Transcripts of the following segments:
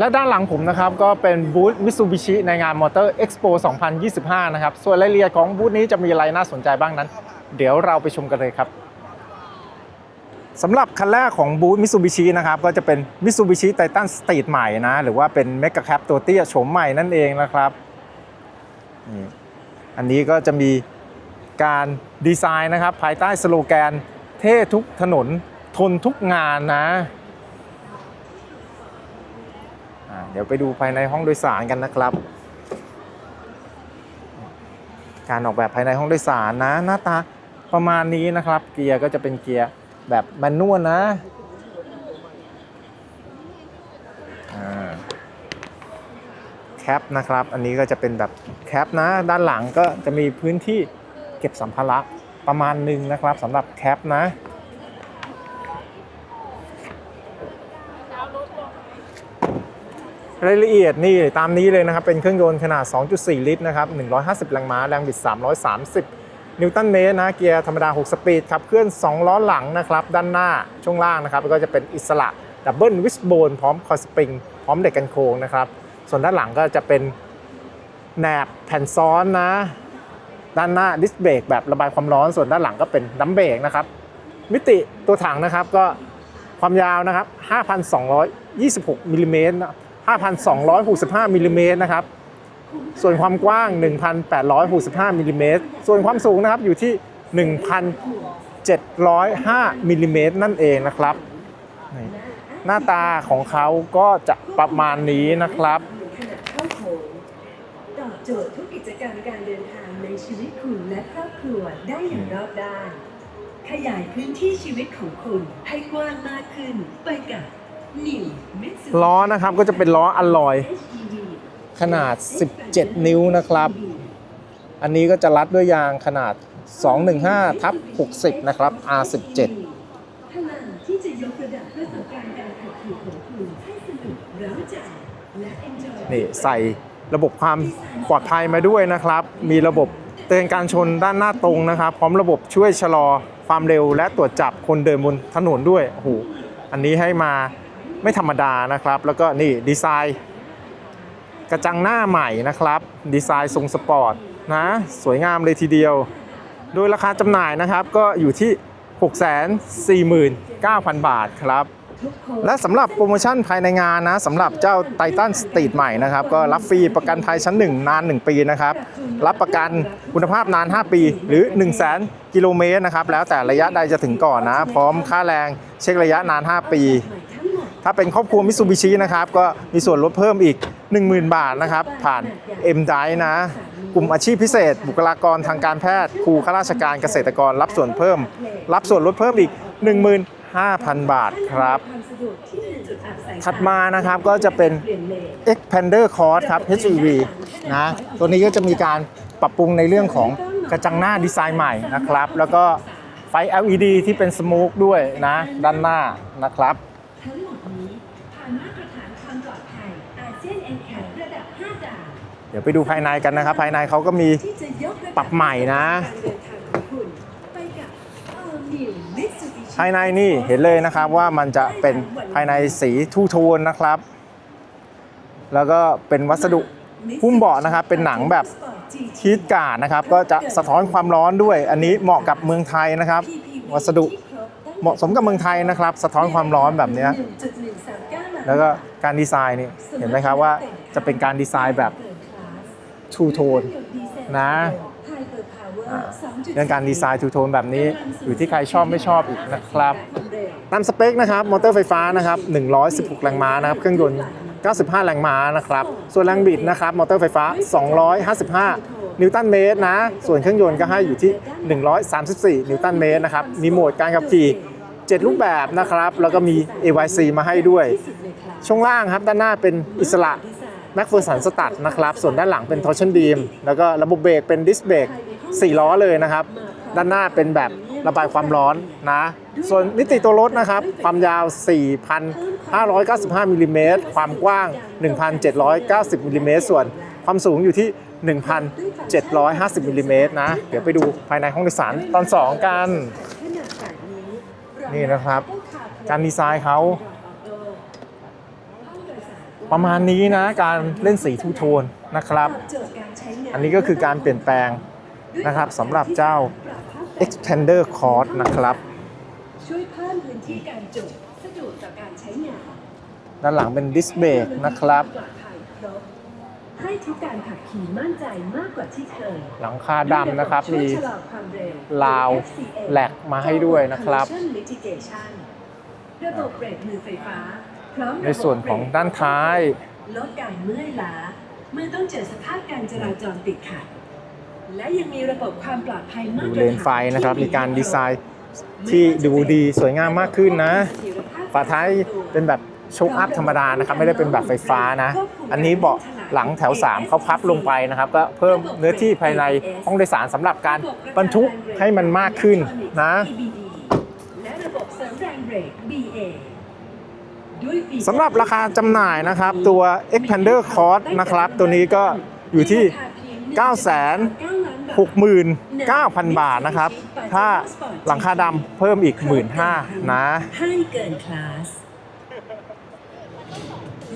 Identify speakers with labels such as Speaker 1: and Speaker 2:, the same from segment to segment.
Speaker 1: และด้านหลังผมนะครับก็เป็นบูธ Mitsubishi ในงาน Motor Expo 2025 นะครับ ส่วนรายละเอียดของบูธนี้จะมีอะไรน่าสนใจบ้างนั้น เดี๋ยวเราไปชมกันเลยครับสำหรับคันแรกของบูธ Mitsubishi นะครับก็จะเป็น Mitsubishi Titan Street ใหม่นะ หรือว่าเป็น Mega Cab ตัวเตี้ยโฉมใหม่นั่นเองนะครับนี่อันนี้ก็จะมีการดีไซน์นะครับ ภายใต้สโลแกน เท่ทุกถนนทนทุกงานนะ อ่า เดี๋ยวไปดูภายในห้องโดยสารกันนะครับ การออกแบบภายในห้องโดยสารนะหน้าตาประมาณนี้นะครับ เกียร์ก็จะเป็นเกียร์แบบแมนนวลนะแคปนะครับ อันนี้ก็จะเป็นแบบแคปนะ ด้านหลังก็จะมีพื้นที่เก็บสัมภาระประมาณหนึ่งนะครับสำหรับแคปนะ รายละเอียดนี่ตามนี้เลยนะครับ เป็นเครื่องยนต์ขนาด 2.4 ลิตรนะครับ 150 แรงม้า แรงบิด 330 นิวตันเมตรนะ เกียร์ธรรมดา 6 สปีดขับเคลื่อน 2 ล้อหลังนะครับ ด้านหน้าช่วงล่างนะครับก็จะเป็นอิสระดับเบิลวิสโบนพร้อมคอสปริง พร้อมเด็กกันโค้งนะครับ ส่วนด้านหลังก็จะเป็นแหนบแผ่นซ้อนนะ ด้านหน้าดิสเบรกแบบระบายความร้อน ส่วนด้านหลังก็เป็นดัมเบรกนะครับ มิติตัวถังนะครับก็ความยาวนะครับ 5,226มิลลิเมตรนะ 5,265มิลลิเมตรนะครับ ส่วนความกว้าง 1,865มิลลิเมตร ส่วนความสูงนะครับอยู่ที่ 1,705มิลลิเมตรนั่นเองนะครับ หน้าตาของเขาก็จะประมาณนี้นะครับ
Speaker 2: เข้าโถงตอบโจทย์ทุกกิจกรรมการเดินทางในชีวิตคุณและครอบครัวได้อย่างรอบด้านขยายพื้นที่ชีวิตของคุณให้กว้างมากขึ้นไปกับ
Speaker 1: ล้อนะครับก็จะเป็นล้ออลลอย ขนาด 17 นิ้วนะครับ อันนี้ก็จะรัดด้วยยางขนาด 215ทับ60 นะครับ R17
Speaker 2: ที่จะยกระดับประสบการณ์การขับขี่ของคุณให้สนุกเร้าใจและ enjoy
Speaker 1: นี่ใส่ระบบความปลอดภัยมาด้วยนะครับ มีระบบเตือนการชนด้านหน้าตรงนะครับ พร้อมระบบช่วยชะลอความเร็วและตรวจจับคนเดินบนถนนด้วยโอ้โหอันนี้ให้มา ไม่ธรรมดานะครับ แล้วก็นี่ดีไซน์ กระจังหน้าใหม่นะครับ ดีไซน์ทรงสปอร์ตนะสวยงามเลยทีเดียว โดยราคาจำหน่ายนะครับก็อยู่ที่ 649,000 บาทครับ
Speaker 2: ทุกคน
Speaker 1: และสำหรับโปรโมชั่นภายในงานนะสำหรับเจ้าไททันสตรีทใหม่นะครับ ก็รับฟรีประกันภัยชั้น 1 นาน 1 ปีนะครับ รับประกันคุณภาพนาน 5 ปี หรือ 1 0 0 0 0แกิโลเมตรนะครับ แล้วแต่ระยะใดจะถึงก่อนนะ พร้อมค่าแรงเช็คระยะนาน 5 ปี ถ้าเป็นครอบครัวมิ t ซูบิชินะครับก็มีส่วนลดเพิ่มอีก 10,000 บาทนะครับผ่าน M d i นะ กลุ่มอาชีพพิเศษ บุคลากรทางการแพทย์ครูข้าราชการเกษตรกรรับส่วนเพิ่ม รับส่วนลดเพิ่มอีก 15,000 บาทครับถัดมานะครับก็จะเป็น
Speaker 2: เปลี่ยนเลน
Speaker 1: Expander Cross ครับ HEV นะตัวนี้ก็จะมีการปรับปรุงในเรื่องของกระจังหน้าดีไซน์ใหม่นะครับ แล้วก็ไฟ LED ที่เป็นสโมกด้วยนะ ด้านหน้านะครับ
Speaker 2: เดี๋
Speaker 1: ยวไปดูภายในกันนะครับ ภายในเขาก็มีปรับใหม่นะ ภายในนี่เห็นเลยนะครับว่ามันจะเป็นภายในสีทูโทนนะครับ แล้วก็เป็นวัสดุหุ้มเบาะนะครับ เป็นหนังแบบชีทกาดนะครับ ก็จะสะท้อนความร้อนด้วย อันนี้เหมาะกับเมืองไทยนะครับ วัสดุเหมาะสมกับเมืองไทยนะครับ สะท้อนความร้อนแบบนี้แล้วก็การดีไซน์นี่เห็นไหมครับว่าจะเป็นการดีไซน์แบบ ทูโทนนะเรื่องการดีไซน์ทูโทนแบบนี้อยู่ที่ใครชอบไม่ชอบอีกนะครับตามสเปคนะครับมอเตอร์ไฟฟ้านะครับ 116 แรงม้านะครับ เครื่องยนต์ 95 แรงม้านะครับ ส่วนแรงบิดนะครับ มอเตอร์ไฟฟ้า 255 นิวตันเมตรนะ ส่วนเครื่องยนต์ก็ให้อยู่ที่ 134 นิวตันเมตรนะครับ มีโหมดการขับขี่ 7 รูปแบบนะครับ แล้วก็มี AYC มาให้ด้วย ช่วงล่างครับด้านหน้าเป็นอิสระ แม็กเฟอร์สันสตัดนะครับ ส่วนด้านหลังเป็นทอร์ชันบีมแล้วก็ระบบเบรกเป็นดิสเบรก4ล้อเลยนะครับ ด้านหน้าเป็นแบบระบายความร้อนนะ ส่วนมิติตัวรถนะครับ ความยาว 4,595มิลลิเมตรความกว้าง 1,790มิลลิเมตรส่วนความสูงอยู่ที่ 1,750มิลลิเมตรนะ เดี๋ยวไปดูภายในห้องโดยสารตอน 2 กัน นี่นะครับ การดีไซน์เขา ประมาณนี้นะการเล่นสีทูโทนนะครับ
Speaker 2: อัน
Speaker 1: นี้ก็คือการเปลี่ยนแปลงนะครับสำหรับเจ้า Expander Cord นะครับ
Speaker 2: ช่วยเพิ่มพื้นที่การจุสะดวกต่อการใช้งาน
Speaker 1: ด้านหลังเป็นดิสเบรกนะครับ
Speaker 2: ให้ทุกการขับขี่มั่นใจมากกว่าที่เคย
Speaker 1: หลังคาดำนะครับ มี
Speaker 2: ลาว
Speaker 1: แหลกมาให้ด้วยนะครับ
Speaker 2: ระบบเบรกมือไฟฟ้า
Speaker 1: ในส่วนของด้านท้าย
Speaker 2: ลดการเมื่อยล้าเมื่อต้องเจอสภาพการจราจรติดขัด และยังมีระบบความปลอดภัยมา
Speaker 1: ดู
Speaker 2: ตรฐาน
Speaker 1: เลนไฟนะครับ มีการดีไซน์ที่ดูดีสวยงามมากขึ้นนะ ฝาท้ายเป็นแบบโชคอัพธรรมดานะครับ ไม่ได้เป็นแบบไฟฟ้านะ อันนี้เบาะหลังแถว 3 เขาพับลงไปนะครับ ก็เพิ่มเนื้อที่ภายในห้องโดยสารสำหรับการบรรทุกให้มันมากขึ้นนะ
Speaker 2: และระบบเสริมแรงเบรก BA ด้วยฟีเจอ
Speaker 1: สำหรับราคาจำหน่ายนะครับตัว Expander Cord นะครับ ตัวนี้ก็อยู่ที่69,000 บาทนะครับ ถ้าหลังคาดำเพิ่มอีก 15,000นะ
Speaker 2: ให้เกินคลาส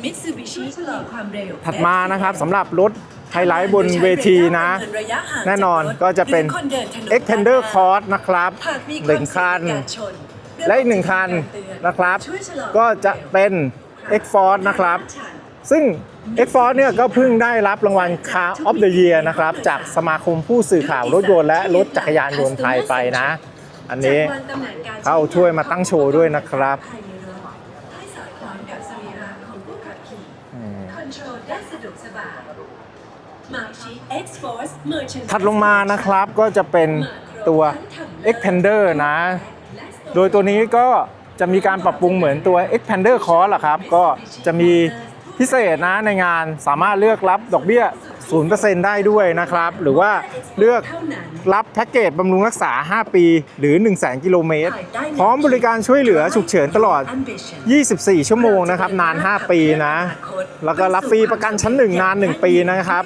Speaker 2: Mitsubishi ชะลอความเร็ว
Speaker 1: ถัดมานะครับสำหรับรถไฮไลท์บนเวทีนะ แน่นอนก็จะเป็น Expander Cord นะครับหนึ่งคัน และอีกหนึ่งคันนะครับ ก็จะเป็น X Force นะครับ ซึ่ง X Force เนี่ยก็เพิ่งได้รับรางวัล Car of the Year นะครับ จากสมาคมผู้สื่อข่าวรถยนต์และรถจักรยานยนต์ไทยไปนะ อันนี้เข้าช่วยมาตั้งโชว์ด้วยนะครับ
Speaker 2: ให้สอดคล้องกับสรีระของผู้ขับขี่
Speaker 1: อืม
Speaker 2: คอนโทรลได้สะดวกสบายมาชี X Force Merchant
Speaker 1: ถัดลงมานะครับก็จะเป็นตัว Expander นะ โดยตัวนี้ก็จะมีการปรับปรุงเหมือนตัว Expander Core แหละครับ ก็จะมีพิเศษนะในงานสามารถเลือกรับดอกเบี้ย 0%ได้ด้วยนะครับ หรือว่าเลือกรับแพ็กเกจบำรุงรักษา 5 ปี หรือ 1 0 0 0 0 0 กิโลเมตร พร้อมบริการช่วยเหลือฉุกเฉินตลอด 24 ชั่วโมงนะครับ นาน 5 ปีนะ แล้วก็รับฟรีประกันชั้น 1 นาน 1 ปีนะครับ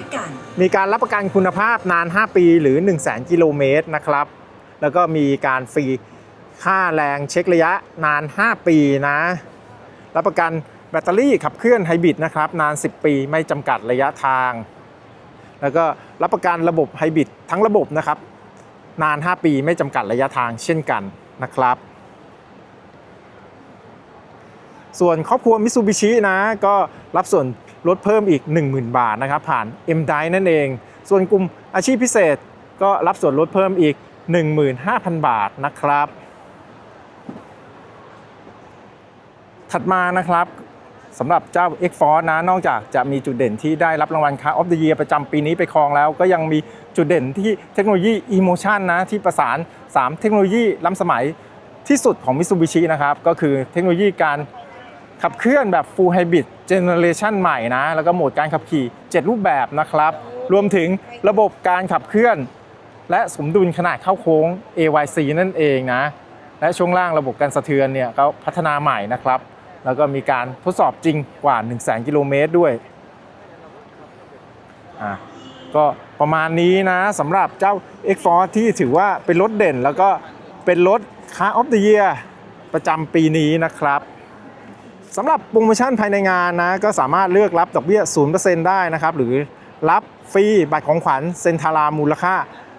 Speaker 1: มีการรับประกันคุณภาพนาน 5 ปี หรือ 1 0 0 0 0 0 กิโลเมตรนะครับ แล้วก็มีการฟรี ค่าแรงเช็คระยะนาน 5 ปีนะ รับประกันแบตเตอรี่ขับเคลื่อนไฮบริดนะครับ นาน 10 ปีไม่จำกัดระยะทาง แล้วก็รับประกันระบบไฮบริดทั้งระบบนะครับ นาน 5 ปีไม่จำกัดระยะทางเช่นกันนะครับ ส่วนครอบครัวมิซูบิชินะ ก็รับส่วนลดเพิ่มอีก 10,000 บาทนะครับ ผ่าน M d i นั่นเอง ส่วนกลุ่มอาชีพพิเศษก็รับส่วนลดเพิ่มอีก 15,000 บาทนะครับ ถัดมานะครับสำหรับเจ้า X Force นะนอกจากจะมีจุดเด่นที่ได้รับรางวัล Car of the Year ประจำปีนี้ไปครองแล้ว ก็ยังมีจุดเด่นที่เทคโนโลยี Emotion นะที่ประสาน 3 เทคโนโลยีล้ำสมัยที่สุดของ Mitsubishi นะครับ ก็คือเทคโนโลยีการขับเคลื่อนแบบ Full Hybrid Generation ใหม่นะ แล้วก็โหมดการขับขี่ 7 รูปแบบนะครับ รวมถึงระบบการขับเคลื่อน และสมดุลขนาดเข้าโค้ง AYC นั่นเองนะ และช่วงล่างระบบการสะเทือนเนี่ยก็พัฒนาใหม่นะครับ แล้วก็มีการทดสอบจริงกว่า 1 0 0 0 0 0กิโลเมตรด้วยอะก็ประมาณนี้นะสำหรับเจ้า X Force ที่ถือว่าเป็นรถเด่น แล้วก็เป็นรถ Car of the Year ประจำปีนี้นะครับสำหรับโปรโมชั่นภายในงานนะก็สามารถเลือกรับดอกเบี้ย 0%ได้นะครับ หรือรับฟรีบัตรของขวัญเซนทารามูลค่า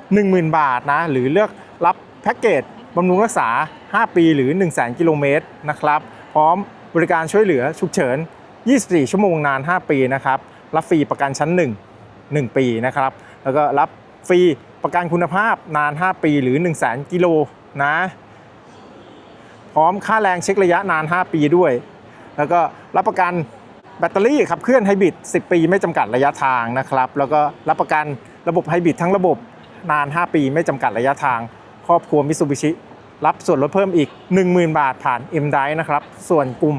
Speaker 1: 10,000 บาทนะหรือเลือกรับแพ็กเกจบำรุงรักษา 5 ปีหรือ 1 0 0 0 0 0 กิโลเมตรนะครับ พร้อม บริการช่วยเหลือฉุกเฉิน 24 ชั่วโมงนาน 5 ปีนะครับ รับฟรีประกันชั้น 1 1 ปีนะครับ แล้วก็รับฟรีประกันคุณภาพนาน 5 ปีหรือ 1 0 0 0 0 0กิโลนะ พร้อมค่าแรงเช็คระยะนาน 5 ปีด้วย แล้วก็รับประกันแบตเตอรี่ขับเคลื่อนไฮบริด 10 ปีไม่จำกัดระยะทางนะครับ แล้วก็รับประกันระบบไฮบริดทั้งระบบนาน 5 ปีไม่จำกัดระยะทาง ครอบครัวมิซูบิชิ รับส่วนลดเพิ่มอีก 10,000 บาทผ่าน M d i นะครับ ส่วนกลุ่ม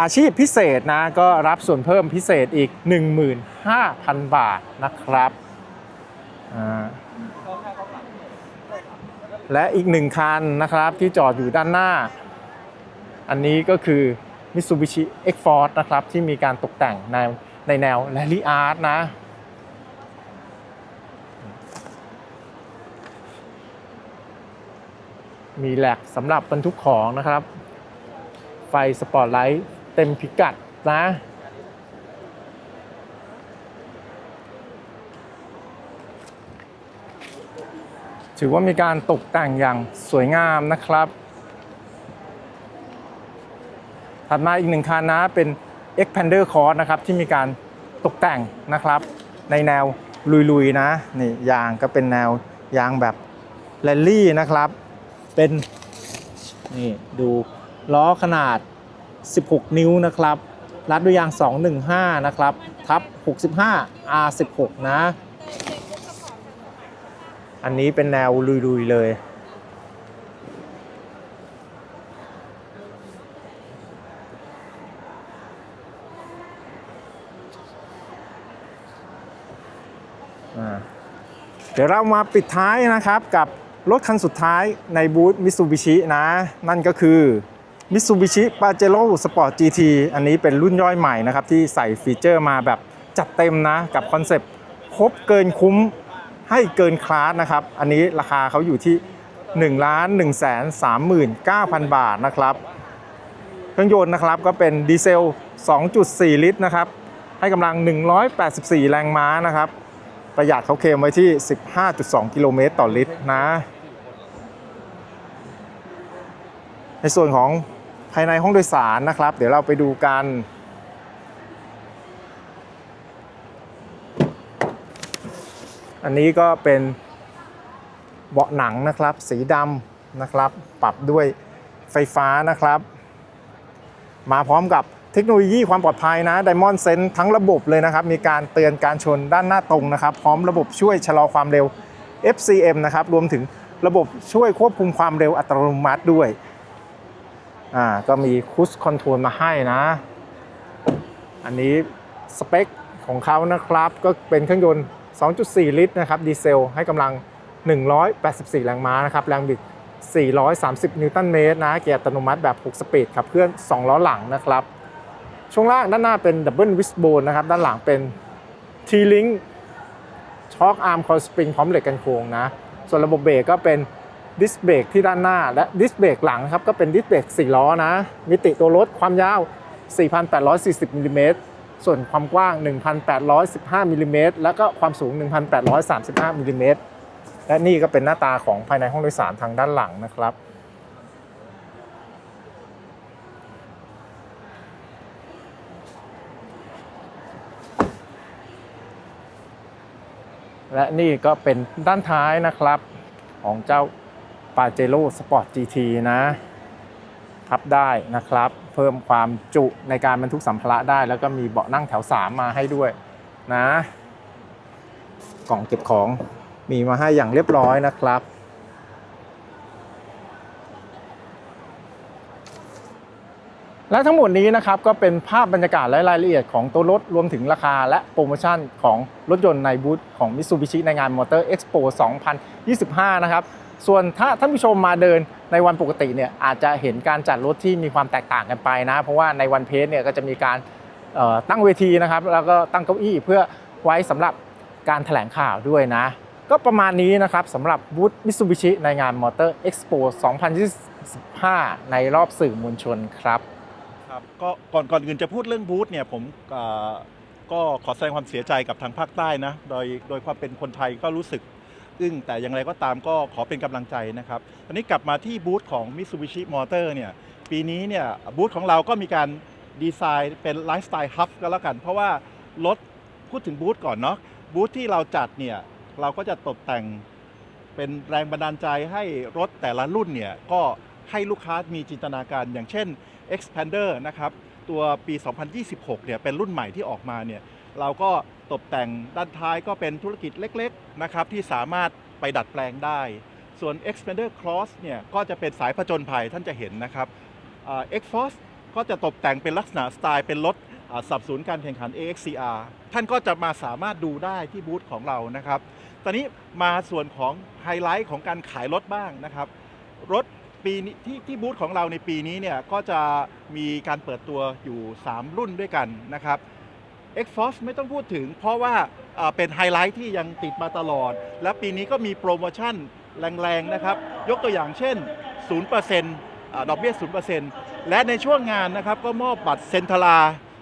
Speaker 1: อาชีพพิเศษนะก็รับส่วนเพิ่มพิเศษอีก 15,000 บาทนะครับและอีกหนึ่งคันนะครับที่จอดอยู่ด้านหน้า อันนี้ก็คือ Mitsubishi X-Force นะครับที่มีการตกแต่งในในแนว Rally Art นะ มีแหลกสำหรับบรรทุกของนะครับ ไฟสปอตไลท์เต็มพิกัดนะถือว่ามีการตกแต่งอย่างสวยงามนะครับ ถัดมาอีกหนึ่งคันนะเป็น Expander Cross นะครับ ที่มีการตกแต่งนะครับ ในแนวลุยๆนะนี่ยางก็เป็นแนวยางแบบแรลลี่นะครับ เป็นนี่ดูล้อขนาด 16 นิ้วนะครับ รัดด้วยยาง 215 นะครับ ทับ 65 R16 นะ อันนี้เป็นแนวลุย ๆ เลยอ่าเดี๋ยวเรามาปิดท้ายนะครับกับ รถคันสุดท้ายในบูธมิ t ซูบิชินะ นั่นก็คือมิ t ซูบิชิปาเจโร่สปอร์ต GT อันนี้เป็นรุ่นย่อยใหม่นะครับ ที่ใส่ฟีเจอร์มาแบบจัดเต็มนะ กับคอนเซปต์ครบเกินคุ้มให้เกินคลาสนะครับ อันนี้ราคาเขาอยู่ที่1ล้าน1 3 9 0 0 0 บาทนะครับ เครื่องยนต์นะครับก็เป็นดีเซล 2.4 ลิตรนะครับ ให้กำลัง 184 แรงม้านะครับ ประหยัดเขาเคลมไว้ที่ 15.2 กิโลเมตรต่อลิตรนะ ในส่วนของภายในห้องโดยสารนะครับ เดี๋ยวเราไปดูกัน อันนี้ก็เป็นเบาะหนังนะครับ สีดำนะครับ ปรับด้วยไฟฟ้านะครับ มาพร้อมกับ เทคโนโลยีความปลอดภัยนะ Diamond Sense ทั้งระบบเลยนะครับ มีการเตือนการชนด้านหน้าตรงนะครับ พร้อมระบบช่วยชะลอความเร็ว FCM นะครับ รวมถึงระบบช่วยควบคุมความเร็วอัตโนมัติด้วย อ่า ก็มีคูสคอนโทรลมาให้นะ อันนี้สเปคของเขานะครับ ก็เป็นเครื่องยนต์ 2.4 ลิตรนะครับ ดีเซล ให้กำลัง 184 แรงม้านะครับ แรงบิด 430 นิวตันเมตรนะ เกียร์อัตโนมัติแบบ 6 สปีดขับเคลื่อน 2 ล้อหลังนะครับ ช่วงล่างด้านหน้าเป็นดับเบิลวิสโบนนะครับ ด้านหลังเป็น T-Link ช็อคอาร์มคอร์สปริงพร้อมเหล็กกันโค้งนะ ส่วนระบบเบรกก็เป็นดิสเบรกที่ด้านหน้า และดิสเบรกหลังครับก็เป็นดิสเบรก4ล้อนะ มิติตัวรถความยาว 4,840มิลลิเมตรส่วนความกว้าง 1,815มิลลิเมตรแล้วก็ความสูง 1,835มิลลิเมตรและนี่ก็เป็นหน้าตาของภายในห้องโดยสารทางด้านหลังนะครับ และนี่ก็เป็นด้านท้ายนะครับของเจ้า p a j e r o Sport GT นะพับได้นะครับ เพิ่มความจุในการบรรทุกสัมภาระได้ แล้วก็มีเบาะนั่งแถว 3 มาให้ด้วยนะ กล่องเก็บของมีมาให้อย่างเรียบร้อยนะครับ และทั้งหมดนี้นะครับก็เป็นภาพบรรยากาศและรายละเอียดของตัวรถรวมถึงราคาและโปรโมชั่นของรถยนต์ในบูธของ Mitsubishi ในงาน Motor Expo 2025 นะครับ ส่วนถ้าท่านผู้ชมมาเดินในวันปกติเนี่ยอาจจะเห็นการจัดรถที่มีความแตกต่างกันไปนะ เพราะว่าในวันเพจเนี่ยก็จะมีการตั้งเวทีนะครับแล้วก็ตั้งเก้าอี้เพื่อไว้สำหรับการแถลงข่าวด้วยนะ ก็ประมาณนี้นะครับสำหรับบูธ Mitsubishi ในงาน Motor Expo 2025 ในรอบสื่อมวลชนครับ
Speaker 3: ครับก็ก่อนก่อนอื่นจะพูดเรื่องบูธเนี่ยผมอ่อก็ขอแสดงความเสียใจกับทางภาคใต้นะโดยโดยความเป็นคนไทยก็รู้สึกอึ้งแต่อย่างไรก็ตามก็ขอเป็นกำลังใจนะครับตอนนี้กลับมาที่บูธของ Mitsubishi Motor เนี่ยปีนี้เนี่ยบูธของเราก็มีการดีไซน์เป็นไลฟ์สไตล์ฮับก็แล้วกัน เพราะว่ารถพูดถึงบูธก่อนเนาะบูธที่เราจัดเนี่ยเราก็จะตกแต่งเป็นแรงบันดาลใจให้รถแต่ละรุ่นเนี่ยก็ ให้ลูกค้ามีจินตนาการ อย่างเช่น Expander นะครับตัวปี 2026 เนี่ยเป็นรุ่นใหม่ที่ออกมาเนี่ยเราก็ตกแต่งด้านท้ายก็เป็นธุรกิจเล็กๆนะครับที่สามารถไปดัดแปลงได้ ส่วน Expander Cross เนี่ยก็จะเป็นสายผจญภัยท่านจะเห็นนะครับ X Force ก็จะตกแต่งเป็นลักษณะสไตล์เป็นรถสับสนการแข่งขัน AXCR ท่านก็จะมาสามารถดูได้ที่บูธของเรานะครับ ตอนนี้มาส่วนของไฮไลท์ของการขายรถบ้างนะครับ รถ ปีนี้ที่ที่บูธของเราในปีนี้เนี่ยก็จะมีการเปิดตัวอยู่ 3 รุ่นด้วยกันนะครับ X-Force ไม่ต้องพูดถึง เพราะว่าเป็นไฮไลท์ที่ยังติดมาตลอด และปีนี้ก็มีโปรโมชั่นแรงๆนะครับ ยกตัวอย่างเช่น0%อ่าดอกเบี้ย 0%และในช่วงงานนะครับก็มอบบัตรเซนทรา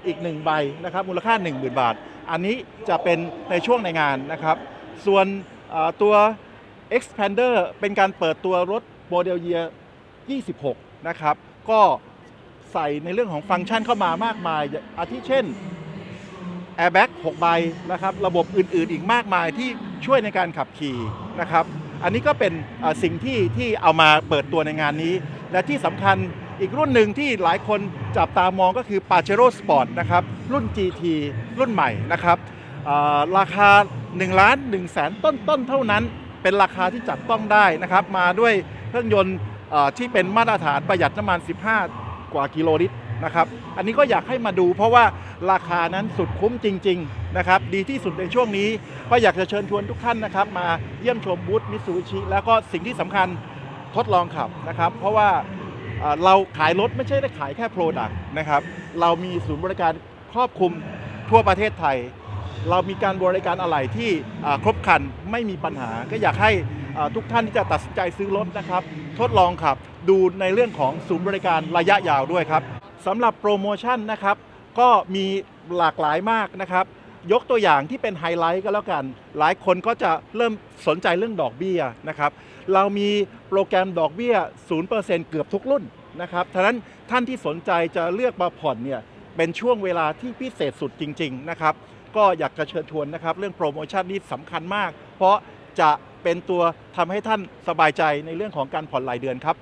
Speaker 3: อีก 1 ใบนะครับมูลค่า 10,000 บาท อันนี้จะเป็นในช่วงในงานนะครับ ส่วนตัว Expander เป็นการเปิดตัวรถโมเดลเยีย 26 นะครับ ก็ใส่ในเรื่องของฟังก์ชันเข้ามามากมาย อาทิเช่น Airbag 6ใบนะครับ ระบบอื่นๆอีกมากมายที่ช่วยในการขับขี่นะครับ อันนี้ก็เป็นสิ่งที่ที่เอามาเปิดตัวในงานนี้ และที่สำคัญอีกรุ่นหนึ่งที่หลายคนจับตามองก็คือ Pajero Sport นะครับ รุ่น GT รุ่นใหม่นะครับราคา1ล้าน1แสนต้นต้นๆ เท่านั้น เป็นราคาที่จับต้องได้นะครับ มาด้วยเครื่องยนต์ ที่เป็นมาตรฐานประหยัดน้ำมัน 15 กว่ากิโลลิตรนะครับ อันนี้ก็อยากให้มาดูเพราะว่าราคานั้นสุดคุ้มจริง ๆ นะครับ ดีที่สุดในช่วงนี้ ก็อยากจะเชิญชวนทุกท่านนะครับ มาเยี่ยมชมบูธมิ t ซูชิ แล้วก็สิ่งที่สำคัญทดลองขับนะครับ เพราะว่าเอ่อเราขายรถไม่ใช่ได้ขายแค่โปรดักต์นะครับ เรามีศูนย์บริการครอบคลุมทั่วประเทศไทย เรามีการบริการอะไหล่ที่ครบครันไม่มีปัญหา ก็อยากให้ทุกท่านที่จะตัดสินใจซื้อรถนะครับ ทดลองขับดูในเรื่องของศูนย์บริการระยะยาวด้วยครับสำหรับโปรโมชั่นนะครับ ก็มีหลากหลายมากนะครับ ยกตัวอย่างที่เป็นไฮไลท์ก็แล้วกัน หลายคนก็จะเริ่มสนใจเรื่องดอกเบี้ยนะครับ เรามีโปรแกรมดอกเบี้ย 0%เกือบทุกรุ่นนะครับฉะนั้นท่านที่สนใจจะเลือกมาผ่อนเนี่ยเป็นช่วงเวลาที่พิเศษสุดจริง ๆ นะครับ ก็อยากจะเชิญชวนนะครับ เรื่องโปรโมชั่นนี้สำคัญมาก เพราะจะเป็นตัวทำให้ท่านสบายใจในเรื่องของการผ่อนรายเดือนครับ